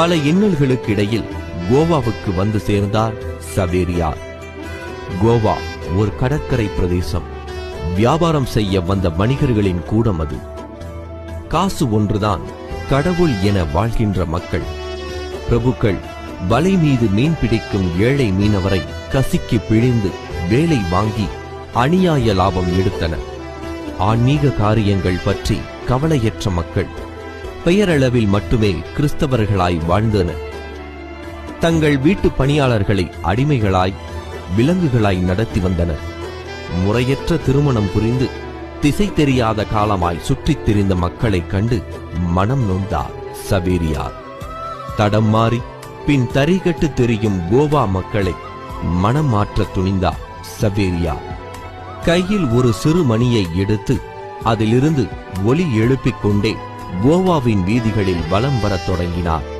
பல இன்னல்களுக்கு இடையில் கோவாவுக்கு வந்து சேர்ந்தார் சவேரியார் கோவா ஒரு கடற்கரை பிரதேசம். வியாபாரம் செய்ய வந்த வணிகர்களின் கூடம் அது. காசு ஒன்றுதான் கடவுள் என வாழ்கின்ற மக்கள். பிரபுக்கள் வலை மீது மீன் பிடிக்கும் ஏழை மீனவரை கசிக்கு பிழிந்து வேலை வாங்கி அநியாய லாபம் எடுத்தனர். ஆன்மீக காரியங்கள் பற்றி கவலையற்ற மக்கள் பெயரளவில் மட்டுமே கிறிஸ்தவர்களாய் வாழ்ந்தனர் தங்கள் வீட்டு பணியாளர்களை அடிமைகளாய் விலங்குகளாய் நடத்தி வந்தனர் முறையற்ற திருமணம் புரிந்து திசை தெரியாத காலமாய் சுற்றித் திரிந்த மக்களைக் கண்டு மனம் நொந்தார் சவேரியார் தடம் மாறி பின் தரிகட்டு தெரியும் கோவா மக்களை மனம் மாற்ற துணிந்தார் சவேரியா. கையில் ஒரு சிறு மணியை எடுத்து அதிலிருந்து ஒலி எழுப்பிக் கொண்டே கோவாவின் வீதிகளில் வலம் வரத் தொடங்கினார்.